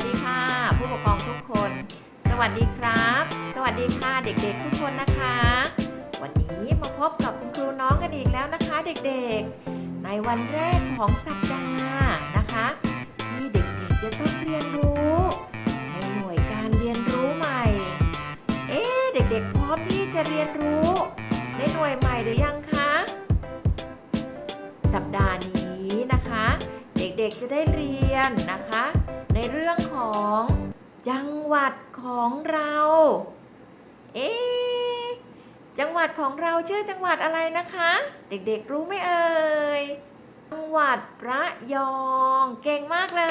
วัสดีค่ะ ผู้ปกครองทุกคน สวัสดีครับ สวัสดีค่ะเด็กๆทุกคนนะคะ วันนี้มาพบกับคุณครูน้องกันอีกแล้วนะคะ เด็กๆ ในวันแรกของสัปดาห์นะคะที่เด็กๆจะต้องเรียนรู้ในหน่วยการเรียนรู้ใหม่ เอ๊เด็กๆพร้อมที่จะเรียนรู้ ในหน่วยใหม่หรือยังคะ สัปดาห์นี้นะคะ เด็กๆจะได้เรียนนะคะ ของจังหวัดของเรา เอ๊ะจังหวัดของเราชื่อจังหวัดอะไรนะคะ เด็กๆรู้ไหมเอ่ย จังหวัดระยอง เก่งมากเล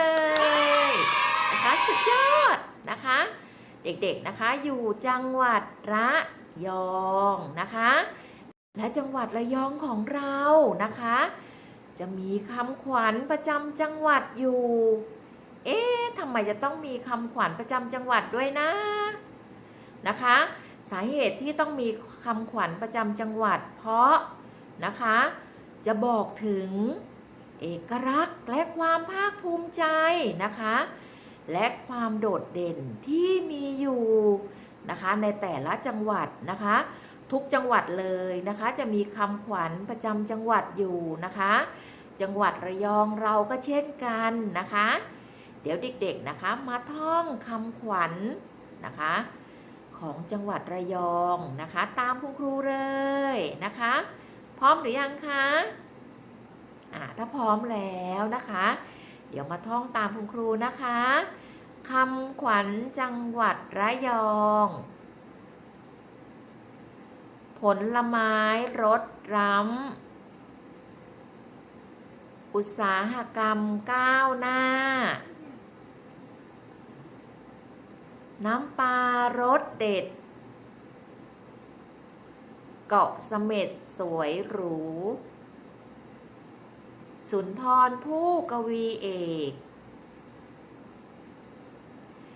ยนะคะสุดยอดนะคะ เด็กๆนะคะอยู่จังหวัดระยองนะคะ และจังหวัดระยองของเรานะคะ จะมีคำขวัญประจำจังหวัดอยู่ เอ๊ะทำไมจะต้องมีคำขวัญประจำจังหวัดด้วยนะนะคะ สาเหตุที่ต้องมีคำขวัญประจำจังหวัด เพราะนะคะ จะบอกถึงเอกลักษณ์และความภาคภูมิใจนะคะ และความโดดเด่นที่มีอยู่นะคะในแต่ละจังหวัดนะคะ ทุกจังหวัดเลยนะคะ จะมีคำขวัญประจำจังหวัดอยู่นะคะ จังหวัดระยองเราก็เช่นกันนะคะ ดี๋ยวเด็กๆนะคะมาท่องคำขวัญนะคะ ของจังหวัดระยองนะคะ ตามคุณครูเลยนะคะ พร้อมหรือยังคะอ่าถ้าพร้อมแล้วนะคะ เดี๋ยวมาท่องตามคุณครูนะคะคำขวัญจังหวัดระยอง ผลไม้รสร้ำ อุตสาหกรรมก้าวหน้า น้ำปลารสเด็ด เกาะเสม็ดสวยหรู สุนทรผู้กวีเอก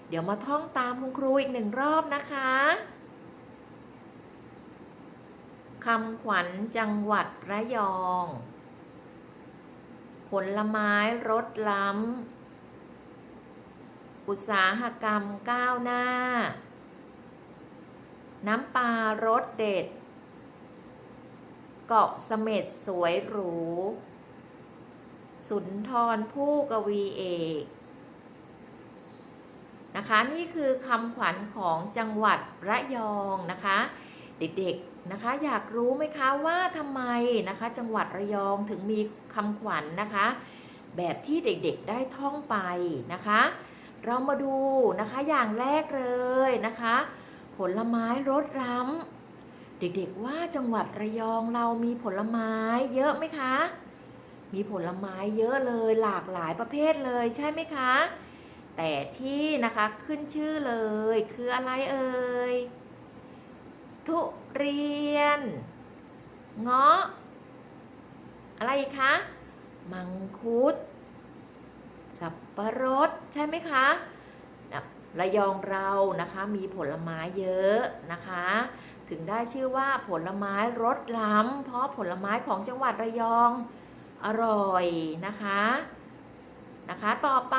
เดี๋ยวมาท่องตามคุณครูอีกหนึ่งรอบนะคะคำขวัญจังหวัดระยอง ผลไม้รสล้ำ อุตสาหกรรมก้าวหน้า น้ำปลารสเด็ด เกาะเสม็ดสวยหรู สุนทรผู้กวีเอกนะคะนี่คือคำขวัญของจังหวัดระยองนะคะ เด็กๆนะคะอยากรู้ไหมคะว่าทำไมนะคะ จังหวัดระยองถึงมีคำขวัญนะคะ แบบที่เด็กๆได้ท่องไปนะคะ เรามาดูนะคะอย่างแรกเลยนะคะ ผลไม้รสร้ำเด็กๆว่าจังหวัดระยองเรามีผลไม้เยอะไหมคะ มีผลไม้เยอะเลยหลากหลายประเภทเลยใช่ไหมคะ แต่ที่นะคะขึ้นชื่อเลยคืออะไรเอ่ยทุเรียน เงาะ อะไรคะ มังคุด สับปะรดใช่ไหมคะนะระยองเรานะคะมีผลไม้เยอะนะคะ ถึงได้ชื่อว่าผลไม้รสล้ำ เพราะผลไม้ของจังหวัดระยองอร่อยนะคะนะคะ ต่อไป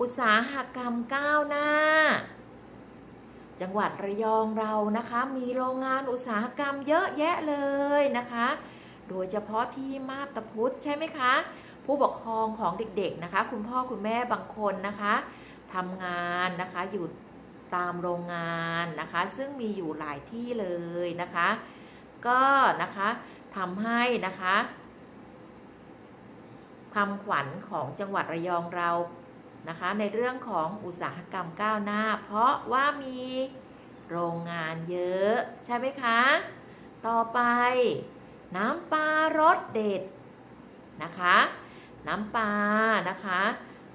อุตสาหกรรมก้าวหน้า จังหวัดระยองเรานะคะมีโรงงานอุตสาหกรรมเยอะแยะเลยนะคะ โดยเฉพาะที่มาบตาพุธใช่ไหมคะ ผู้ปกครองของเด็กๆนะคะ คุณพ่อคุณแม่บางคนนะคะทำงานนะคะอยู่ตามโรงงานนะคะ ซึ่งมีอยู่หลายที่เลยนะคะ ก็นะคะทำให้นะคะคำขวัญของจังหวัดระยองเรานะคะ ในเรื่องของอุตสาหกรรมก้าวหน้า เพราะว่ามีโรงงานเยอะใช่ไหมคะ ต่อไปน้ำปลารสเด็ดนะคะ น้ำปลานะคะ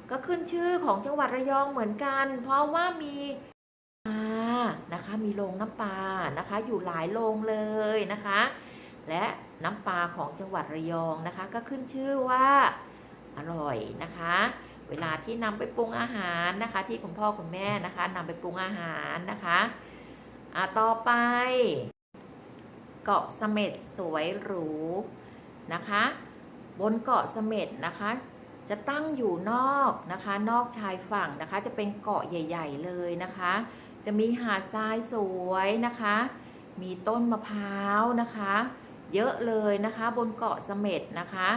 ก็ขึ้นชื่อของจังหวัดระยองเหมือนกัน เพราะว่ามีปลานะคะมีโรงน้ำปลานะคะ อยู่หลายโรงเลยนะคะ และน้ำปลาของจังหวัดระยองนะคะ ก็ขึ้นชื่อว่าอร่อยนะคะ เวลาที่นำไปปรุงอาหารนะคะ ที่คุณพ่อคุณแม่นะคะนำไปปรุงอาหารนะคะอะต่อไป เกาะเสม็ดสวยหรูนะคะ บนเกาะเสม็ดนะคะ จะตั้งอยู่นอกนะคะ นอกชายฝั่งนะคะ จะเป็นเกาะใหญ่ ๆ เลยนะคะ จะมีหาดทรายสวยนะคะ มีต้นมะพร้าวนะคะ เยอะเลยนะคะ บนเกาะเสม็ดนะคะ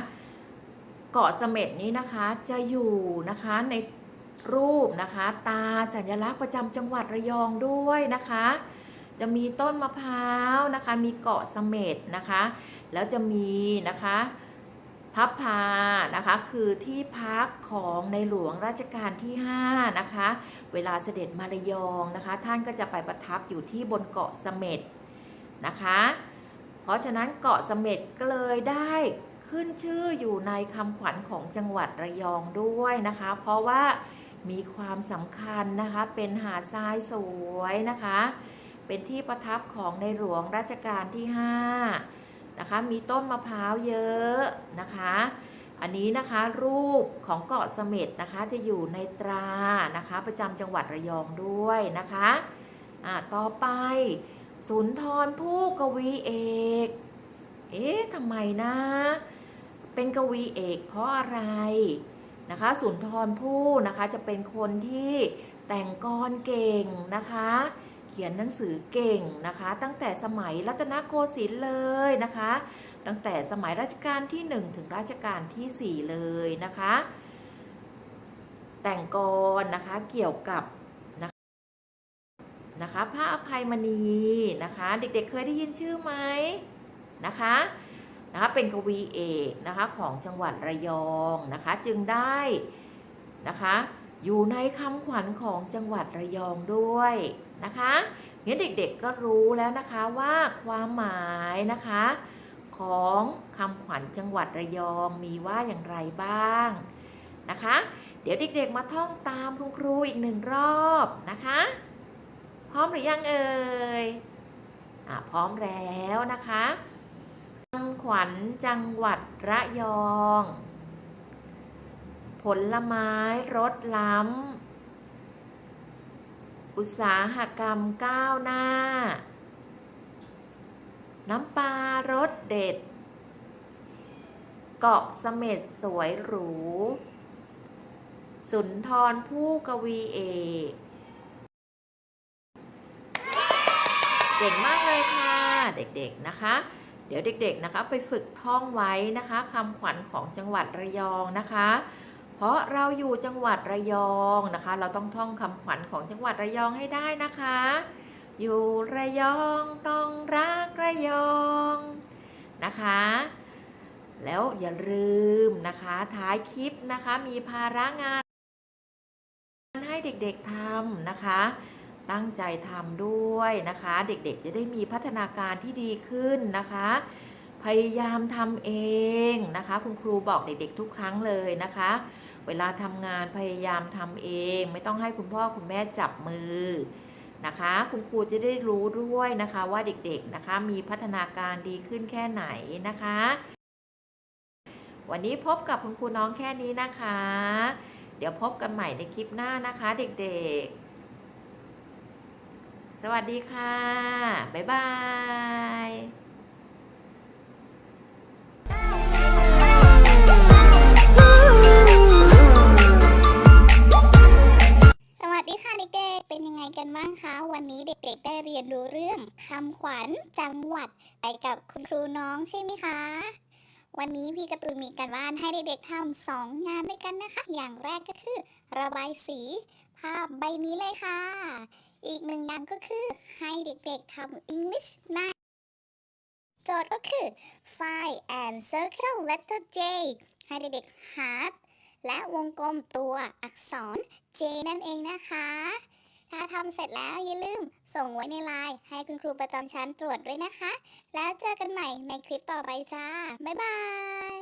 เกาะเสม็ดนี้นะคะจะอยู่นะคะในรูปนะคะ ตาสัญลักษณ์ประจำจังหวัดระยองด้วยนะคะจะมีต้นมะพร้าวนะคะ มีเกาะเสม็ดนะคะ แล้วจะมีนะคะ พับพานะคะคือที่พักของในหลวงรัชกาลที่ 5 นะคะ เวลาเสด็จมาระยองนะคะ ท่านก็จะไปประทับอยู่ที่บนเกาะเสม็ดนะคะ เพราะฉะนั้นเกาะเสม็ดก็เลยได้ขึ้นชื่ออยู่ในคำขวัญของจังหวัดระยองด้วยนะคะ เพราะว่ามีความสำคัญนะคะเป็นหาดทรายสวยนะคะ เป็นที่ประทับของในหลวงรัชกาลที่ 5 นะคะ มีต้นมะพร้าวเยอะนะคะ อันนี้นะคะรูปของเกาะเสม็ดนะคะจะอยู่ในตรานะคะ ประจำจังหวัดระยองด้วยนะคะอ่าต่อไปสุนทรภู่กวีเอก เอ๊ะทำไมนะ เป็นกวีเอกเพราะอะไรนะคะ สุนทรภู่นะคะจะเป็นคนที่แต่งกรเก่งนะคะ เขียนหนังสือเก่งนะคะ ตั้งแต่สมัยรัตนโกสินทร์เลยนะคะ ตั้งแต่สมัยรัชกาลที่ 1 ถึงรัชกาลทีสี่4 เลยนะคะ แต่งกรนะคะเกี่ยวกับนะคะนะคะพระอภัยมณีนะคะ เด็กๆเคยได้ยินชื่อไหมนะคะนะคะเป็นกวีเอกนะคะของจังหวัดระยองนะคะ จึงได้นะคะ อยู่ในคำขวัญของจังหวัดระยองด้วยนะคะงั้นเด็กๆก็รู้แล้วนะคะว่าความหมายนะคะ ของคำขวัญจังหวัดระยองมีว่าอย่างไรบ้างนะคะ เดี๋ยวเด็กๆมาท่องตามคุณครูอีกหนึ่งรอบนะคะ พร้อมหรือยังเอ่ยอะพร้อมแล้วนะคะคำขวัญจังหวัดระยอง ผลไม้รสล้ำ อุตสาหกรรมก้าวหน้า น้ำปลารสเด็ด เกาะเสม็ดสวยหรู สุนทรผู้กวีเอกเก่งมากเลยค่ะเด็กๆนะคะเดี๋ยวเด็ก ๆ นะคะ ไปฝึกท่องไว้นะคะคำขวัญของจังหวัดระยองนะคะ เพราะเราอยู่จังหวัดระยองนะคะ เราต้องท่องคำขวัญของจังหวัดระยองให้ได้นะคะ อยู่ระยองต้องรักระยองนะคะ แล้วอย่าลืมนะคะ ท้ายคลิปนะคะมีภาระงาน ให้เด็กๆทำนะคะ ตั้งใจทำด้วยนะคะ เด็กๆจะได้มีพัฒนาการที่ดีขึ้นนะคะ พยายามทำเองนะคะ คุณครูบอกเด็กๆทุกครั้งเลยนะคะ เวลาทำงานพยายามทำเอง ไม่ต้องให้คุณพ่อคุณแม่จับมือนะคะ คุณครูจะได้รู้ด้วยนะคะว่าเด็กๆนะคะมีพัฒนาการดีขึ้นแค่ไหนนะคะ วันนี้พบกับคุณครูน้องแค่นี้นะคะ เดี๋ยวพบกันใหม่ในคลิปหน้านะคะเด็กๆ สวัสดีค่ะ บ๊ายบาย ขวัญจังหวัดไปกับคุณครูน้องใช่ไหมคะ วันนี้พี่กร์ตูนมีการบ้านให้เด็กๆทำสองงานด้วยกันนะคะ อย่างแรกก็คือ ระบายสี ภาพใบนี้เลยค่ะ อีกหนึ่งอย่างก็คือให้เด็กๆทำ English หน้าโจทย์ก็คือ find and circle letter J ให้เด็กๆ heart และวงกลมตัวอักษร J นั่นเองนะคะ ถ้าทำเสร็จแล้วอย่าลืม ส่งไว้ในไลน์ให้คุณครูประจำชั้นตรวจด้วยนะคะ แล้วเจอกันใหม่ในคลิปต่อไปจ้า บ๊ายบาย